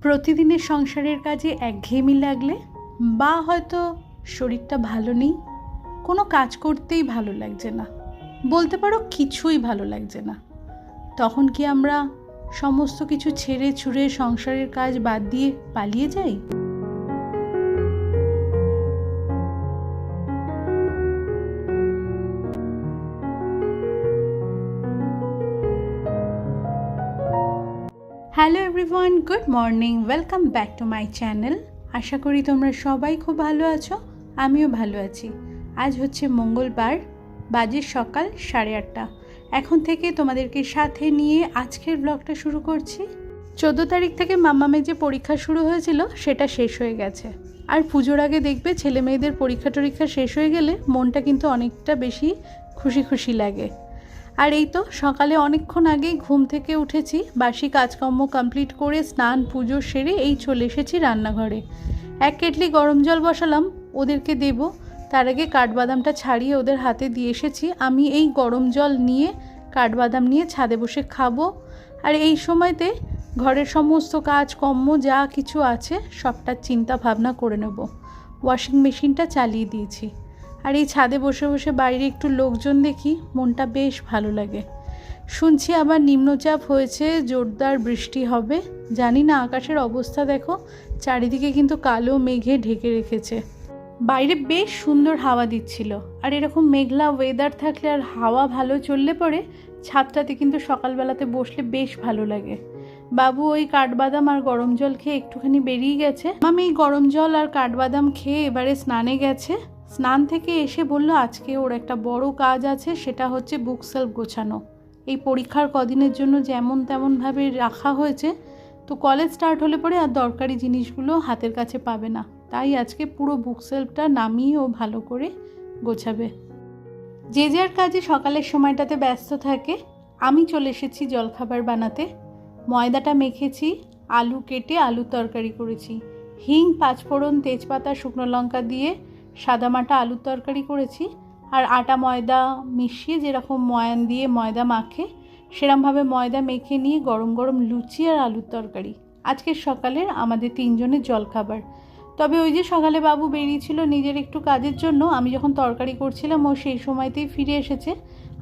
প্রতিদিনের সংসারের কাজে একঘেয়েমি লাগলে বা হয়তো শরীরটা ভালো নেই, কোনো কাজ করতেই ভালো লাগছে না, বলতে পারো কিছুই ভালো লাগছে না। তখন কি আমরা সমস্ত কিছু ছেড়ে ছুড়ে সংসারের কাজ বাদ দিয়ে পালিয়ে যাই? Hello everyone, good morning, welcome back to my channel. আশা করি তোমরা সবাই খুব ভালো আছো, আমিও ভালো আছি। আজ হচ্ছে মঙ্গলবার, বাজে সকাল সাড়ে আটটা। এখন থেকে তোমাদেরকে সাথে নিয়ে আজকের ব্লগটা শুরু করছি। চোদ্দ তারিখ থেকে মাম্মামের যে পরীক্ষা শুরু হয়েছিল, সেটা শেষ হয়ে গেছে। আর পুজোর আগে দেখবে, ছেলে মেয়েদের পরীক্ষা টরীক্ষা শেষ হয়ে গেলে মনটা কিন্তু অনেকটা বেশি খুশি খুশি লাগে। আর এই তো, সকালে অনেকক্ষণ আগেই ঘুম থেকে উঠেছি, বাসি কাজকর্ম কমপ্লিট করে স্নান, পুজো সেরে এই চলে এসেছি রান্নাঘরে। এক কেটলি গরম জল বসালাম, ওদেরকে দেব। তার আগে কাঠবাদামটা ছাড়িয়ে ওদের হাতে দিয়ে এসেছি। আমি এই গরম জল নিয়ে কাঠবাদাম নিয়ে ছাদে বসে খাব। আর এই সময়তে ঘরের সমস্ত কাজকর্ম, যা কিছু আছে, সবটার চিন্তা ভাবনা করে নেব। ওয়াশিং মেশিনটা চালিয়ে দিয়েছি। আর এই ছাদে বসে বসে বাইরে একটু লোকজন দেখি, মনটা বেশ ভালো লাগে। শুনছি আবার নিম্নচাপ হয়েছে, জোরদার বৃষ্টি হবে। জানি না আকাশের অবস্থা দেখো, চারিদিকে কিন্তু কালো মেঘে ঢেকে রেখেছে। বাইরে বেশ সুন্দর হাওয়া দিচ্ছিল, আর এরকম মেঘলা ওয়েদার থাকলে আর হাওয়া ভালো চললে পরে ছাদটাতে কিন্তু সকালবেলাতে বসলে বেশ ভালো লাগে। বাবু ওই কাঠবাদাম আর গরম জল খেয়ে একটুখানি বেরিয়ে গেছে। আমি এই গরম জল আর কাঠবাদাম খেয়ে এবারে স্নানে গেছে। স্নান থেকে এসে বলল, আজকে ওর একটা বড় কাজ আছে, সেটা হচ্ছে বুক সেলফ গোছানো। এই পরীক্ষার কদিনের জন্য যেমন তেমনভাবে রাখা হয়েছে, তো কলেজ স্টার্ট হলে পরে আর দরকারি জিনিসগুলো হাতের কাছে পাবে না। তাই আজকে পুরো বুক সেলফটা নামিয়ে ও ভালো করে গোছাবে। যে যার কাজে সকালের সময়টাতে ব্যস্ত থাকে, আমি চলে এসেছি জলখাবার বানাতে। ময়দাটা মেখেছি, আলু কেটে আলু তরকারি করেছি। হিং, পাঁচফোড়ন, তেজপাতা, শুকনো লঙ্কা দিয়ে সাদামাটা আলুর তরকারি করেছি আর আটা ময়দা মিশিয়ে যেরকম ময়ান দিয়ে ময়দা মাখে, সেরমভাবে ময়দা মেখে নিয়ে গরম গরম লুচি আর আলুর তরকারি। আজকের সকালের আমাদের তিনজনের জলখাবার। তবে ওই যে সকালে বাবু বেরিয়েছিল নিজের একটু কাজের জন্য, আমি যখন তরকারি করছিলাম ও সেই সময়তেই ফিরে এসেছে,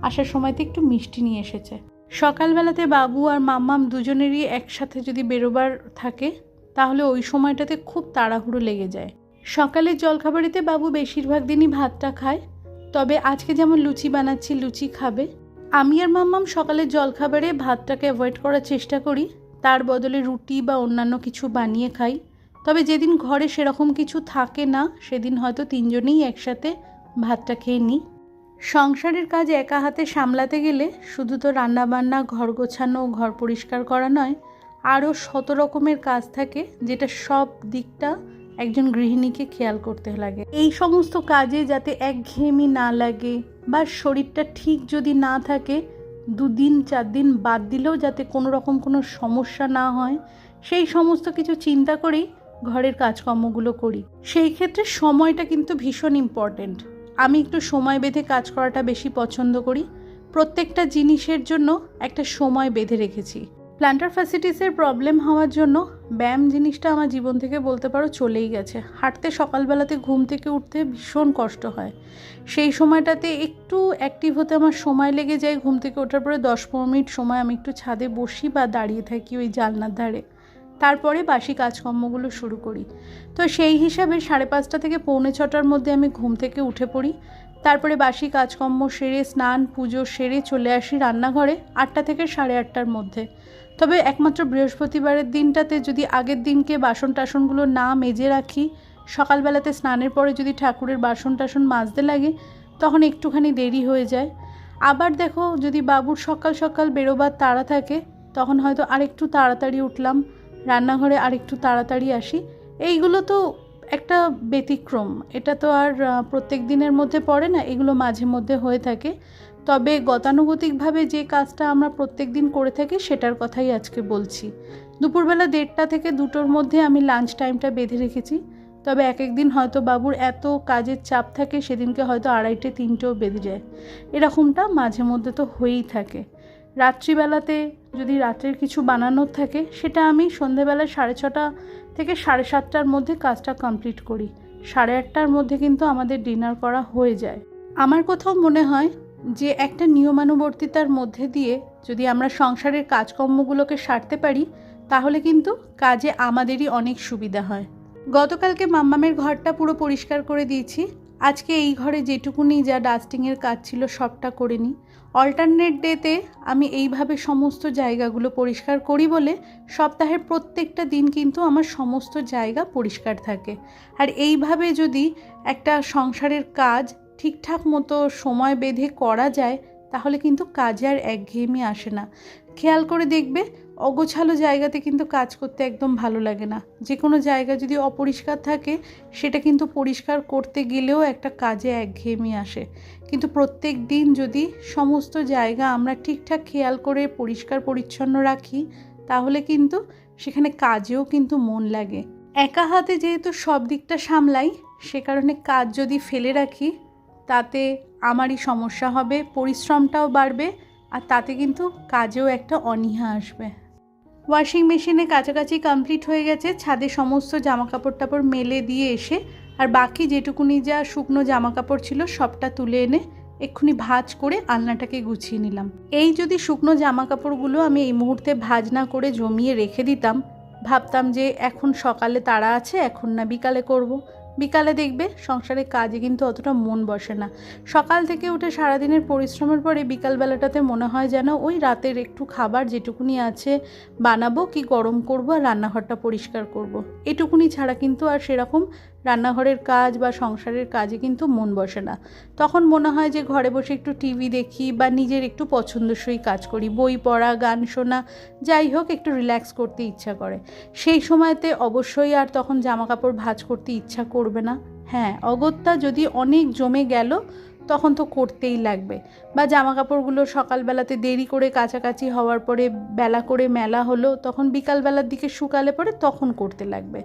আসার সময়তে একটু মিষ্টি নিয়ে এসেছে। সকালবেলাতে বাবু আর মাম্মাম দুজনেরই একসাথে যদি বেরোবার থাকে, তাহলে ওই সময়টাতে খুব তাড়াহুড়ো লেগে যায়। সকালের জলখাবারিতে বাবু বেশিরভাগ দিনই ভাতটা খায়। তবে আজকে যেমন লুচি বানাচ্ছি, লুচি খাবে। আমি আর মাম্মাম সকালের জলখাবারে ভাতটাকে অ্যাভয়েড করার চেষ্টা করি। তার বদলে রুটি বা অন্যান্য কিছু বানিয়ে খাই। তবে যেদিন ঘরে সেরকম কিছু থাকে না, সেদিন হয়তো তিনজনেই একসাথে ভাতটা খেয়ে নিই। সংসারের কাজ একা হাতে সামলাতে গেলে শুধু তো রান্নাবান্না, ঘর গোছানো, ঘর পরিষ্কার করা নয়, আরও শত রকমের কাজ থাকে, যেটা সব দিকটা একজন গৃহিণীকে খেয়াল করতে লাগে। এই সমস্ত কাজে যাতে একঘেয়েমি না লাগে বা শরীরটা ঠিক যদি না থাকে, দুদিন চার দিন বাদ দিলেও যাতে কোনো রকম কোনো সমস্যা না হয়, সেই সমস্ত কিছু চিন্তা করেই ঘরের কাজকর্মগুলো করি। সেই ক্ষেত্রে সময়টা কিন্তু ভীষণ ইম্পর্ট্যান্ট আমি একটু সময় বেঁধে কাজ করাটা বেশি পছন্দ করি। প্রত্যেকটা জিনিসের জন্য একটা সময় বেঁধে রেখেছি। প্ল্যান্টার ফ্যাসিটিসের প্রবলেম হওয়ার জন্য ব্যায়াম জিনিসটা আমার জীবন থেকে বলতে পারো চলেই গেছে। হাঁটতে সকালবেলাতে ঘুম থেকে উঠতে ভীষণ কষ্ট হয়। সেই সময়টাতে একটু অ্যাক্টিভ হতে আমার সময় লেগে যায়। ঘুম থেকে ওঠার পরে দশ পনেরো মিনিট সময় আমি একটু ছাদে বসি বা দাঁড়িয়ে থাকি ওই জালনার ধারে। তারপরে বাসি কাজকর্মগুলো শুরু করি। তো সেই হিসাবে সাড়ে পাঁচটা থেকে পৌনে ছটার মধ্যে আমি ঘুম থেকে উঠে পড়ি। তারপরে বাসি কাজকর্ম সেরে স্নান, পুজো সেরে চলে আসি রান্নাঘরে আটটা থেকে সাড়ে আটটার মধ্যে। তবে একমাত্র বৃহস্পতিবারের দিনটাতে যদি আগের দিনকে বাসন টাসনগুলো না মেজে রাখি, সকালবেলাতে স্নানের পরে যদি ঠাকুরের বাসন টাসন মাজতে লাগে, তখন একটুখানি দেরি হয়ে যায়। আবার দেখো, যদি বাবুর সকাল সকাল বেরোবার তাড়া থাকে, তখন হয়তো আরেকটু তাড়াতাড়ি উঠলাম, রান্নাঘরে আরেকটু তাড়াতাড়ি আসি। এইগুলো তো একটা ব্যতিক্রম। এটা তো আর প্রত্যেক দিনের মধ্যে পড়ে না, এগুলো মাঝে মধ্যে হয়ে থাকে। তবে গতানুগতিকভাবে যে কাজটা আমরা প্রত্যেক দিন করে থাকি, সেটার কথাই আজকে বলছি। দুপুরবেলা দেড়টা থেকে দুটোর মধ্যে আমি লাঞ্চ টাইমটা বেঁধে রেখেছি। তবে এক এক দিন হয়তো বাবুর এত কাজের চাপ থাকে, সেদিনকে হয়তো আড়াইটে, তিনটেও বেঁধে যায়। এরকমটা মাঝে মধ্যে তো হয়েই থাকে। রাত্রিবেলাতে যদি রাত্রের কিছু বানানোর থাকে, সেটা আমি সন্ধেবেলা সাড়ে ছটা থেকে সাড়ে সাতটার মধ্যে কাজটা কমপ্লিট করি। সাড়ে আটটার মধ্যে কিন্তু আমাদের ডিনার করা হয়ে যায়। আমার কোথাও মনে হয় যে একটা নিয়মানুবর্তিতার মধ্যে দিয়ে যদি আমরা সংসারের কাজকর্মগুলোকে সারতে পারি, তাহলে কিন্তু কাজে আমাদেরই অনেক সুবিধা হয়। গতকালকে মাম্মামের ঘরটা পুরো পরিষ্কার করে দিয়েছি। আজকে এই ঘরে যেটুকুনি যা ডাস্টিংয়ের কাজ ছিল সবটা করে নিই। অল্টারনেট ডেতে আমি এইভাবে সমস্ত জায়গাগুলো পরিষ্কার করি বলে সপ্তাহের প্রত্যেকটা দিন কিন্তু আমার সমস্ত জায়গা পরিষ্কার থাকে। আর এইভাবে যদি একটা সংসারের কাজ ঠিকঠাক মতো সময় বেঁধে করা যায়, তাহলে কিন্তু কাজে আর একঘেয়েমি আসে না। খেয়াল করে দেখবে অগোছালো জায়গাতে কিন্তু কাজ করতে একদম ভালো লাগে না। যে কোনো জায়গা যদি অপরিষ্কার থাকে, সেটা কিন্তু পরিষ্কার করতে গেলেও একটা কাজে একঘেয়েমি আসে। কিন্তু প্রত্যেক দিন যদি সমস্ত জায়গা আমরা ঠিকঠাক খেয়াল করে, পরিষ্কার, পরিচ্ছন্ন রাখি, তাহলে কিন্তু সেখানে কাজেও কিন্তু মন লাগে। একা হাতে যেহেতু সব দিকটা সামলাই, সে কারণে কাজ যদি ফেলে রাখি, তাতে আমারই সমস্যা হবে, পরিশ্রমটাও বাড়বে, আর তাতে কিন্তু কাজেও একটা অনীহা আসবে। ওয়াশিং মেশিনে কাছাকাছি কমপ্লিট হয়ে গেছে, ছাদে সমস্ত জামা কাপড় টাপড় মেলে দিয়ে এসে, আর বাকি যেটুকুনি যা শুকনো জামা কাপড় ছিল সবটা তুলে এনে এক্ষুনি ভাজ করে আলনাটাকে গুছিয়ে নিলাম এই যদি শুকনো জামা কাপড়গুলো আমি এই মুহূর্তে ভাজ না করে জমিয়ে রেখে দিতাম, ভাবতাম যে এখন সকালে তাড়া আছে, এখন না বিকালে করব। বিকালে দেখবে সংসারের কাজে কিন্তু অতটা মন বসে না সকাল থেকে উঠে সারাদিনের পরিশ্রমের পরে বিকালবেলাটাতে মনে হয় যেন ওই রাতের একটু খাবার যেটুকুনি আছে বানাবো, কি গরম করব আর রান্নাঘরটা পরিষ্কার করব। এটুকুনি ছাড়া কিন্তু আর সেরকম রান্নাঘরের কাজ বা সংসারের কাজে কিন্তু মন বসে না। তখন মনে হয় যে ঘরে বসে একটু টিভি দেখি বা নিজের একটু পছন্দসই কাজ করি, বই পড়া, গান শোনা, যাই হোক একটু রিল্যাক্স করতে ইচ্ছা করে। সেই সময়তে অবশ্যই আর তখন জামা কাপড় ভাঁজ করতে ইচ্ছা করবে না। হ্যাঁ অগত্যা যদি অনেক জমে গেল তখন তো করতেই লাগবে। বা জামা কাপড়গুলো সকালবেলাতে দেরি করে কাছাকাছি হওয়ার পরে বেলা করে মেলা হলো, তখন বিকালবেলার দিকে শুকালে পরে তখন করতে লাগবে।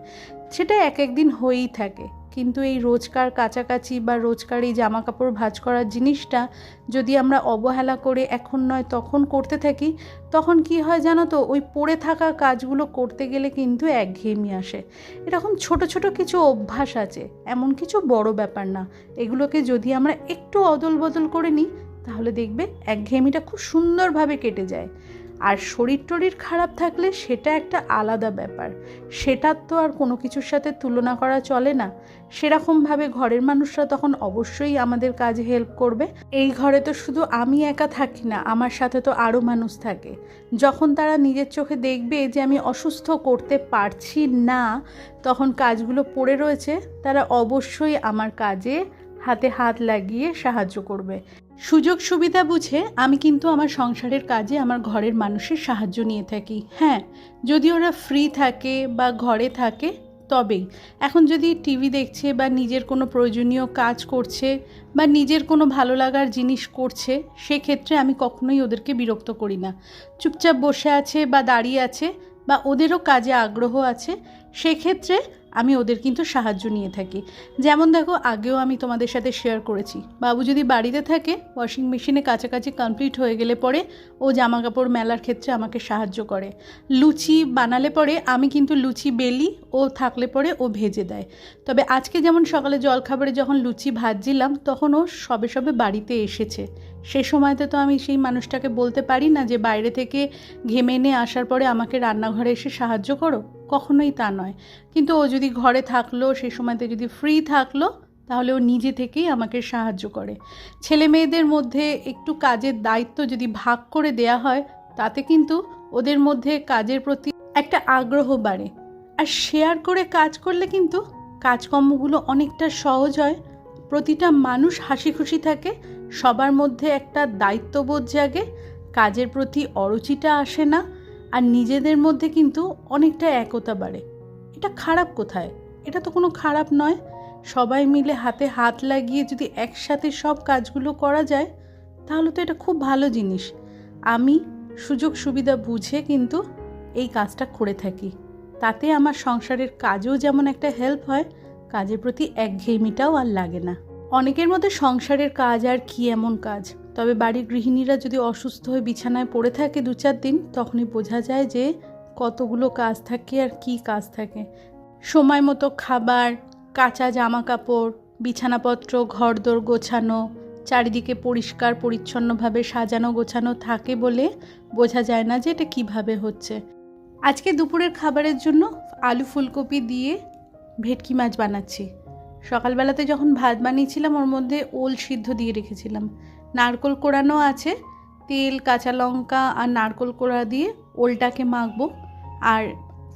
সেটা এক একদিন হয়েই থাকে। কিন্তু এই রোজকার কাছাকাছি বা রোজকার এই জামা কাপড় ভাঁজ করার জিনিসটা যদি আমরা অবহেলা করে এখন নয়, তখন করতে থাকি, তখন কি হয় জানো তো? ওই পড়ে থাকা কাজগুলো করতে গেলে কিন্তু একঘেয়েমি আসে। এরকম ছোট ছোট কিছু অভ্যাস আছে, এমন কিছু বড় ব্যাপার না। এগুলোকে যদি আমরা একটু অদল বদল করে নিই, তাহলে দেখবে একঘেয়েমিটা খুব সুন্দরভাবে কেটে যায়। আর শরীর টরীর খারাপ থাকলে সেটা একটা আলাদা ব্যাপার। সেটার তো আর কোনো কিছুর সাথে তুলনা করা চলে না। সেরকমভাবে ঘরের মানুষরা তখন অবশ্যই আমাদের কাজে হেল্প করবে। এই ঘরে তো শুধু আমি একা থাকি না, আমার সাথে তো আরও মানুষ থাকে। যখন তারা নিজের চোখে দেখবে যে আমি অসুস্থ করতে পারছি না, তখন কাজগুলো পড়ে রয়েছে, তারা অবশ্যই আমার কাজে হাতে হাত লাগিয়ে সাহায্য করবে। সুযোগ সুবিধা বুঝে আমি কিন্তু আমার সংসারের কাজে আমার ঘরের মানুষের সাহায্য নিয়ে থাকি। হ্যাঁ যদি ওরা ফ্রি থাকে বা ঘরে থাকে, তবেই। এখন যদি টিভি দেখছে বা নিজের কোনো প্রয়োজনীয় কাজ করছে বা নিজের কোনো ভালো লাগার জিনিস করছে, সেক্ষেত্রে আমি কখনোই ওদেরকে বিরক্ত করি না। চুপচাপ বসে আছে বা দাঁড়িয়ে আছে বা ওদেরও কাজে আগ্রহ আছে, সেক্ষেত্রে আমি ওদের কিন্তু সাহায্য নিয়ে থাকি। যেমন দেখো, আগেও আমি তোমাদের সাথে শেয়ার করেছি। বাবু যদি বাড়িতে থাকে ওয়াশিং মেশিনে কাছাকাছি কমপ্লিট হয়ে গেলে পরে ও জামা কাপড় মেলার ক্ষেত্রে আমাকে সাহায্য করে। লুচি বানালে পরে আমি কিন্তু লুচি বেলি ও থাকলে পরে ও ভেজে দেয়। তবে আজকে যেমন সকালে জলখাবারে যখন লুচি ভাজছিলাম, তখন ও সবে সবে বাড়িতে এসেছে। সে সময়তে তো আমি সেই মানুষটাকে বলতে পারি না যে, বাইরে থেকে ঘেমে এনে আসার পরে আমাকে রান্নাঘরে এসে সাহায্য করো। কখনোই তা নয়। কিন্তু ও যদি ঘরে থাকল সেই সময়তে যদি ফ্রি থাকল, তাহলে ও নিজে থেকেই আমাকে সাহায্য করে। ছেলে মেয়েদের মধ্যে একটু কাজের দায়িত্ব যদি ভাগ করে দেয়া হয়, তাতে কিন্তু ওদের মধ্যে কাজের প্রতি একটা আগ্রহ বাড়ে। আর শেয়ার করে কাজ করলে কিন্তু কাজকর্মগুলো অনেকটা সহজ হয়। প্রতিটা মানুষ হাসি খুশি থাকে, সবার মধ্যে একটা দায়িত্ববোধ জাগে, কাজের প্রতি অরুচিটা আসে না আর নিজেদের মধ্যে কিন্তু অনেকটা একতা বাড়ে। এটা খারাপ কোথায়? এটা তো কোনো খারাপ নয়। সবাই মিলে হাতে হাত লাগিয়ে যদি একসাথে সব কাজগুলো করা যায়, তাহলে তো এটা খুব ভালো জিনিস। আমি সুযোগ সুবিধা বুঝে কিন্তু এই কাজটা করে থাকি। তাতে আমার সংসারের কাজেও যেমন একটা হেল্প হয়, কাজের প্রতি একঘেয়েমিটাও আর লাগে না। অনেকের মধ্যে সংসারের কাজ আর কি এমন কাজ? তবে বাড়ির গৃহিণীরা যদি অসুস্থ হয়ে বিছানায় পড়ে থাকে দু চার দিন, তখনই বোঝা যায় যে কতগুলো কাজ থাকে আর কি কাজ থাকে। সময় মতো খাবার, কাঁচা জামা কাপড় বিছানাপত্র, ঘরদোর গোছানো, চারিদিকে পরিষ্কার, পরিচ্ছন্নভাবে সাজানো, গোছানো থাকে বলে বোঝা যায় না যে এটা কীভাবে হচ্ছে। আজকে দুপুরের খাবারের জন্য আলু ফুলকপি দিয়ে ভেটকি মাছ বানাচ্ছি। সকালবেলাতে যখন ভাত বানিয়েছিলাম, ওর মধ্যে ওল সিদ্ধ দিয়ে রেখেছিলাম। নারকোল কোড়ানো আছে, তেল, কাঁচা লঙ্কা আর নারকোল কোড়া দিয়ে ওলটাকে মাখবো আর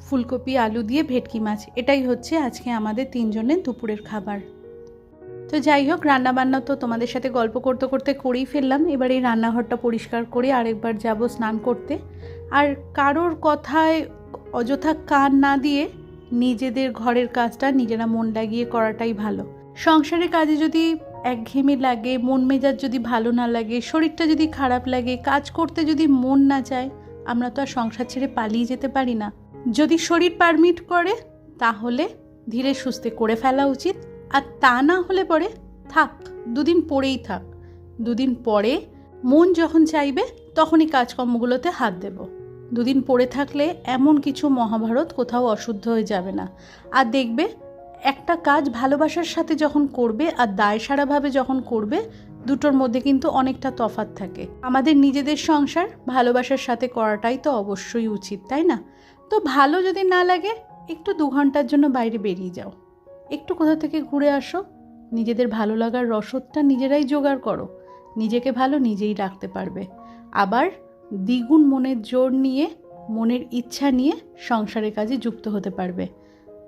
ফুলকপি, আলু দিয়ে ভেটকি মাছ। এটাই হচ্ছে আজকে আমাদের তিনজনের দুপুরের খাবার। তো যাই হোক, রান্নাবান্না তো তোমাদের সাথে গল্প করতে করতে করেই ফেললাম। এবার এই রান্নাঘরটা পরিষ্কার করে আরেকবার যাব স্নান করতে। আর কারোর কথায় অযথা কান না দিয়ে নিজেদের ঘরের কাজটা নিজেরা মন লাগিয়ে করাটাই ভালো। সংসারের কাজে যদি একঘেয়েমি লাগে, মন মেজাজ যদি ভালো না লাগে, শরীরটা যদি খারাপ লাগে, কাজ করতে যদি মন না চায়, আমরা তো আর সংসার ছেড়ে পালিয়ে যেতে পারি না। যদি শরীর পারমিট করে, তাহলে ধীরে সুস্থে করে ফেলা উচিত। আর তা না হলে পরে থাক, দুদিন পরেই থাক। দুদিন পরে মন যখন চাইবে, তখনই কাজকর্মগুলোতে হাত দেব। দুদিন পড়ে থাকলে এমন কিছু মহাভারত কোথাও অশুদ্ধ হয়ে যাবে না। আর দেখবে, একটা কাজ ভালোবাসার সাথে যখন করবে আর দায় সারাভাবে যখন করবে, দুটোর মধ্যে কিন্তু অনেকটা তফাৎ থাকে। আমাদের নিজেদের সংসার ভালোবাসার সাথে করাটাই তো অবশ্যই উচিত, তাই না? তো ভালো যদি না লাগে, একটু দু ঘণ্টার জন্য বাইরে বেরিয়ে যাও। একটু কোথা থেকে ঘুরে আসো। নিজেদের ভালো লাগার রসদটা নিজেরাই জোগাড় করো। নিজেকে ভালো নিজেই রাখতে পারবে। আবার দ্বিগুণ মনের জোর নিয়ে, মনের ইচ্ছা নিয়ে সংসারের কাজে যুক্ত হতে পারবে।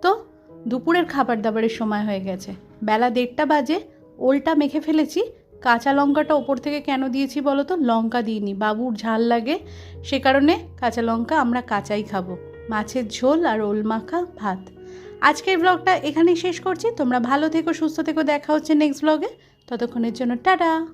তো, দুপুরের খাবার দাবারের সময় হয়ে গেছে। বেলা দেড়টা বাজে, ওলটা মেখে ফেলেছি। কাঁচা লঙ্কাটা ওপর থেকে কেন দিয়েছি বলো তো? লঙ্কা দিইনি। বাবুর ঝাল লাগে, সে কারণে কাঁচা লঙ্কা আমরা কাঁচাই খাব। মাছের ঝোল আর ওল মাখা ভাত। আজকের ব্লগটা এখানেই শেষ করছি। তোমরা ভালো থেকো, সুস্থ থেকো। দেখা হচ্ছে নেক্সট ব্লগে ততক্ষণের জন্য টাটা!